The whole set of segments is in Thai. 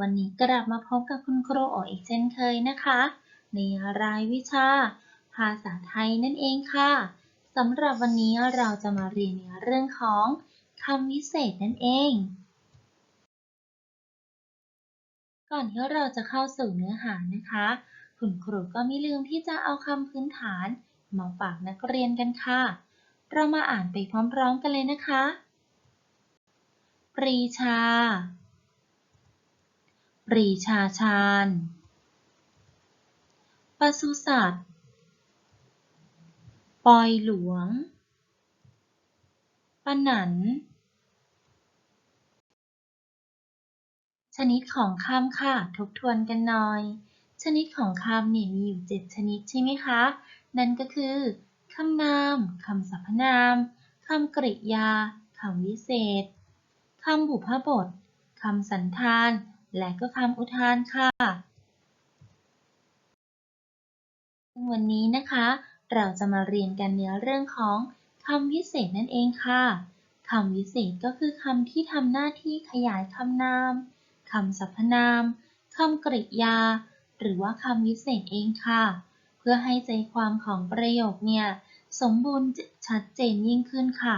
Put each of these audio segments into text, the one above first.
วันนี้กลับมาพบกับคุณครูโออีกเช่นเคยนะคะ ในรายวิชา ภาษาไทยนั่นเองค่ะสำหรับวันนี้เราจะมาเรียนในเรื่องของคำวิเศษนั่นเอง ก่อนที่เราจะเข้าสู่เนื้อหานะคะ คุณครูก็ไม่ลืมที่จะเอาคำพื้นฐานมาฝากนักเรียนกันค่ะ เรามาอ่านไปพร้อมๆกันเลยนะคะ ปรีชา ปรีชาชาญปศุสัตว์ ปอยหลวงปะหนัน ชนิดของคำค่ะ ทบทวนกันหน่อย ชนิดของคำเนี่ยมีอยู่ 7 ชนิดใช่ไหมคะ นั่นก็คือคำนามคำสรรพนามคำกริยาคำวิเศษคำบุพบทคำสันธาน และก็คำอุทานค่ะ วันนี้นะคะ เราจะมาเรียนกันในเรื่องของคำวิเศษนั่นเองค่ะคำวิเศษก็คือคำที่ทำหน้าที่ขยายคำนามคำสรรพนามคำกริยา หรือว่าคำวิเศษเองค่ะ เพื่อให้ใจความของประโยคเนี่ยสมบูรณ์ชัดเจนยิ่งขึ้นค่ะ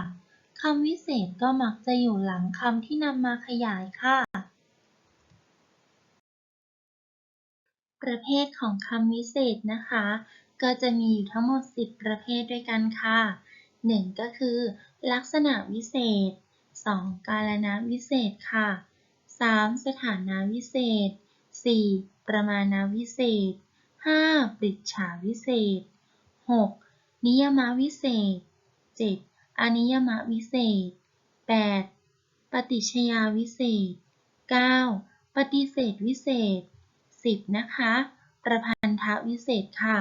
คำวิเศษก็มักจะอยู่หลังคำที่นำมาขยายค่ะ ประเภทของคำวิเศษนะคะ ก็จะมีอยู่ทั้งหมด 10 ประเภทด้วยกันค่ะ 1. ก็คือ ลักษณะวิเศษ 2. กาลนะวิเศษค่ะ 3. สถานะวิเศษ 4. ประมาณวิเศษ 5. ปริจฉาวิเศษ 6. นิยมวิเศษ 7. อนิยมวิเศษ 8. ปฏิชญาวิเศษ 9. ปฏิเสธวิเศษ 10. นะคะ ประพันธวิเศษค่ะ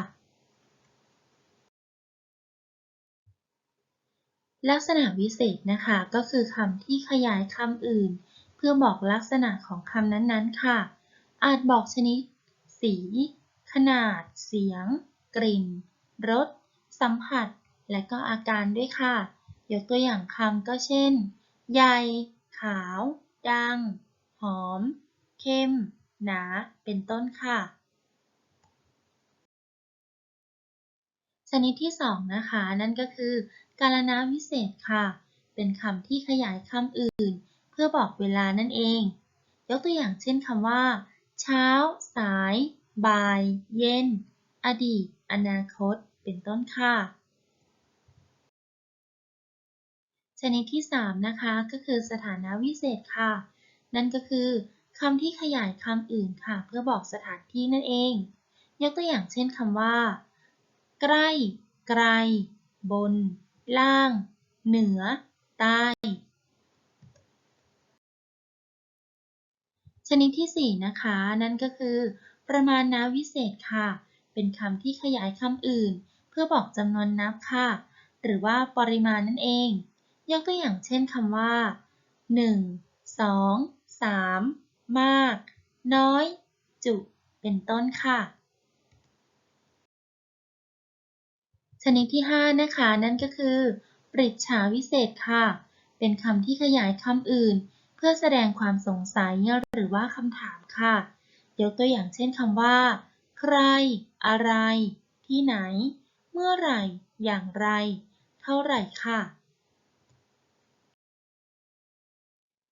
ลักษณะวิเศษนะคะ ก็คือคำที่ขยายคำอื่น เพื่อบอกลักษณะของคำนั้นๆค่ะ อาจบอกชนิด สี ขนาด เสียง กลิ่น รส สัมผัส และก็อาการด้วยค่ะ ยกตัวอย่างคำก็เช่น ใหญ่ ขาว ดัง หอม เข้ม หนา เป็นต้นค่ะ ชนิดที่สองนะคะ นั่นก็คือ กาลนะวิเศษค่ะ เป็นคำที่ขยายคำอื่น เพื่อบอกเวลานั่นเอง ยกตัวอย่างเช่นคำว่า เช้า สาย บ่าย เย็น อดีต อนาคต เป็นต้นค่ะชนิดที่ 3 นะคะ ก็คือสถานะวิเศษค่ะ นั่นก็คือ คำที่ขยายคำอื่นค่ะ เพื่อบอกสถานที่นั่นเอง ยกตัวอย่างเช่นคำว่า ใกล้ ไกล บน ล่าง เหนือ ใต้ ชนิดที่ 4 นะคะ นั่นก็คือ ประมาณนาวิเศษค่ะ เป็นคำที่ขยายคำอื่น เพื่อบอกจำนวนนับค่ะ หรือว่าปริมาณนั่นเอง ยกตัวอย่างเช่นคำว่า 1 2 3 มาก น้อย จุ เป็นต้นค่ะ ชนิดที่ 5 นะคะนั่นก็คือปริจฉาวิเศษค่ะ เป็นคำที่ขยายคำอื่น เพื่อแสดงความสงสัยหรือว่าคำถามค่ะ ยกตัวอย่างเช่นคำว่า ใคร อะไร ที่ไหน เมื่อไหร่ อย่างไร เท่าไหร่ค่ะ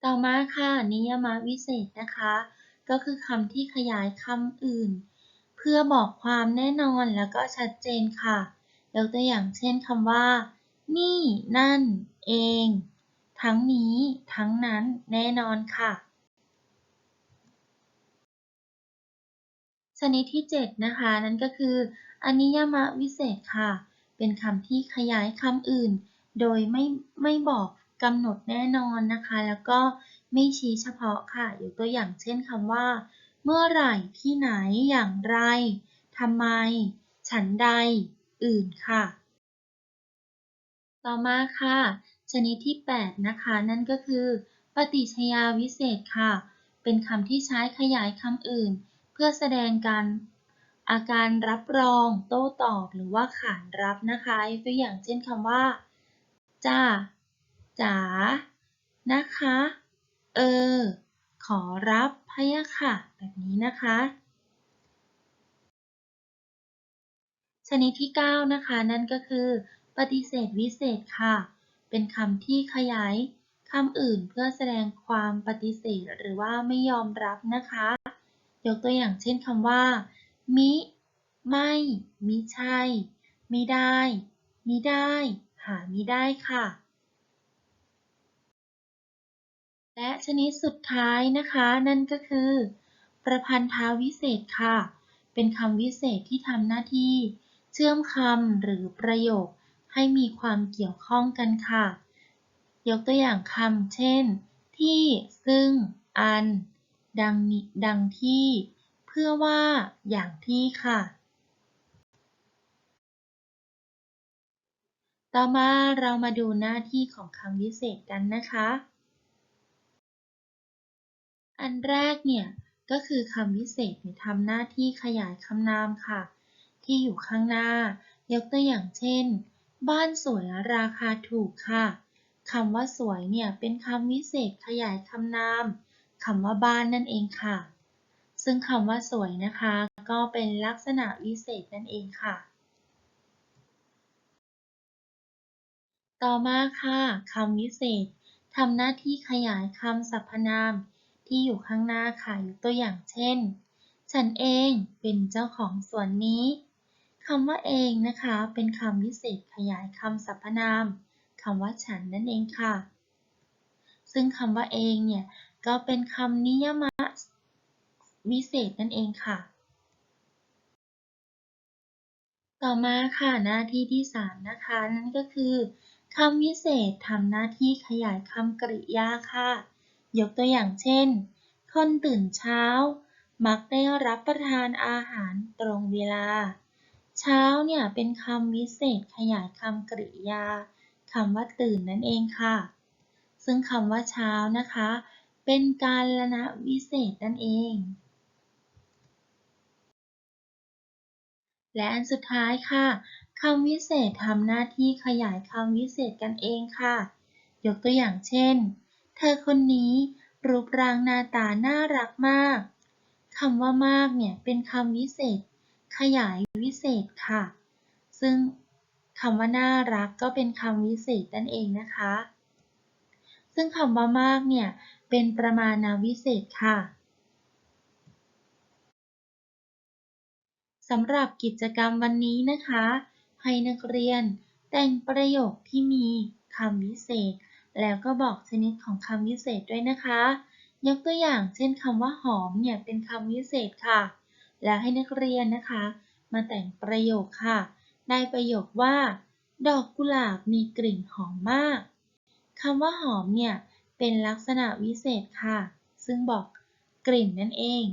ต่อมาค่ะ นิยมวิเศษนะคะ ก็คือคำที่ขยายคำอื่น เพื่อบอกความแน่นอนแล้วก็ชัดเจนค่ะยกตัวอย่างเช่นคำว่า นี่ นั่น เอง ทั้งนี้ ทั้งนั้น แน่นอนค่ะ ชนิดที่ 7 นะคะ นั่นก็คืออนิยมวิเศษค่ะ เป็นคำที่ขยายคำอื่น โดยไม่ไม่บอก กำหนดแน่นอนนะคะ แล้วก็ไม่ชี้เฉพาะค่ะยกตัวอย่างเช่นคำว่า เมื่อไหร่ที่ไหนอย่างไรทำไม ฉันใด อื่นค่ะ ต่อมาค่ะ ชนิดที่ 8 นะคะ นั่นก็คือ ปฏิชญาวิเศษค่ะ เป็นคำที่ใช้ขยายคำอื่น เพื่อแสดงการอาการรับรอง โต้ตอบ หรือว่าขานรับนะคะ ตัวอย่างเช่นคำว่า จ้า จ๋า นะคะ เออ ขอรับพะยะค่ะ แบบนี้นะคะ ชนิดที่ 9 นะคะ นั่นก็คือ ปฏิเสธวิเศษค่ะ เป็นคำที่ขยายคำอื่นเพื่อแสดงความปฏิเสธหรือว่าไม่ยอมรับนะคะ ยกตัวอย่างเช่นคำว่า มิ ไม่ มิใช่ ไม่ได้ มิได้ หามิได้ค่ะ และชนิดสุดท้ายนะคะ นั่นก็คือ ประพันธาวิเศษค่ะ เป็นคำวิเศษที่ทำหน้าที่ เชื่อมคำหรือประโยคให้มีความเกี่ยวข้องกันค่ะ ยกตัวอย่างคำเช่น ที่ ซึ่ง อัน ดังนี้ดังที่ เพื่อว่า อย่างที่ค่ะ ต่อมาเรามาดูหน้าที่ของคำวิเศษกันนะคะ อันแรกเนี่ยก็คือคำวิเศษเนี่ทำหน้าที่ขยายคำนามค่ะ ที่อยู่ข้างหน้า ยกตัวอย่างเช่น บ้านสวยราคาถูกค่ะคำว่าสวยเนี่ยเป็นคำวิเศษขยายคำนามคำว่าบ้านนั่นเองค่ะ ซึ่งคำว่าสวยนะคะ ก็เป็นลักษณะวิเศษนั่นเองค่ะ ต่อมาค่ะคำวิเศษทำหน้าที่ขยายคำสรรพนาม ที่อยู่ข้างหน้าค่ะยกตัวอย่างเช่น ฉันเองเป็นเจ้าของสวนนี้คำว่าเองนะคะ เป็นคำวิเศษขยายคำสรรพนามคำว่าฉันนั่นเองค่ะ ซึ่งคำว่าเองเนี่ยก็เป็นคำนิยมวิเศษนั่นเองค่ะ ต่อมาค่ะหน้าที่ที่ 3 นะคะ นั่นก็คือคำวิเศษทำหน้าที่ขยายคำกริยาค่ะ ยกตัวอย่างเช่น คนตื่นเช้า มักได้รับประทานอาหารตรงเวลา เช้าเนี่ยเป็นคำวิเศษขยายคำกริยาคำว่าตื่นนั่นเองค่ะ ซึ่งคำว่าเช้านะคะ เป็นการละนะวิเศษนั่นเอง และอันสุดท้ายค่ะคำวิเศษทำหน้าที่ขยายคำวิเศษกันเองค่ะ ยกตัวอย่างเช่น เธอคนนี้รูปร่างหน้าตาน่ารักมาก คำว่ามากเนี่ยเป็นคำวิเศษ ขยายวิเศษค่ะ ซึ่งคำว่าน่ารักก็เป็นคำวิเศษนั่นเองนะคะ ซึ่งคำว่ามากเนี่ยเป็นประมาณาวิเศษค่ะสำหรับกิจกรรมวันนี้นะคะ ให้นักเรียนแต่งประโยคที่มีคำวิเศษ แล้วก็บอกชนิดของคำวิเศษด้วยนะคะ ยกตัวอย่างเช่นคำว่าหอมเนี่ยเป็นคำวิเศษค่ะ แล้วให้นักเรียนนะคะ มาแต่งประโยคค่ะ ได้ประโยคว่า ดอกกุหลาบมีกลิ่นหอมมากคำว่าหอมเนี่ยเป็นลักษณะวิเศษค่ะ ซึ่งบอกกลิ่นนั่นเอง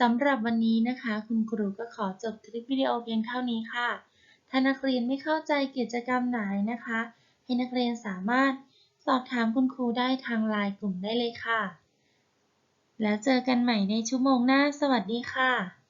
สำหรับวันนี้นะคะ คุณครูก็ขอจบคลิปวิดีโอเพียงเท่านี้ค่ะ ถ้านักเรียนไม่เข้าใจกิจกรรมไหนนะคะ ให้นักเรียนสามารถสอบถามคุณครูได้ทางไลน์กลุ่มได้เลยค่ะ แล้วเจอกันใหม่ในชั่วโมงหน้า สวัสดีค่ะ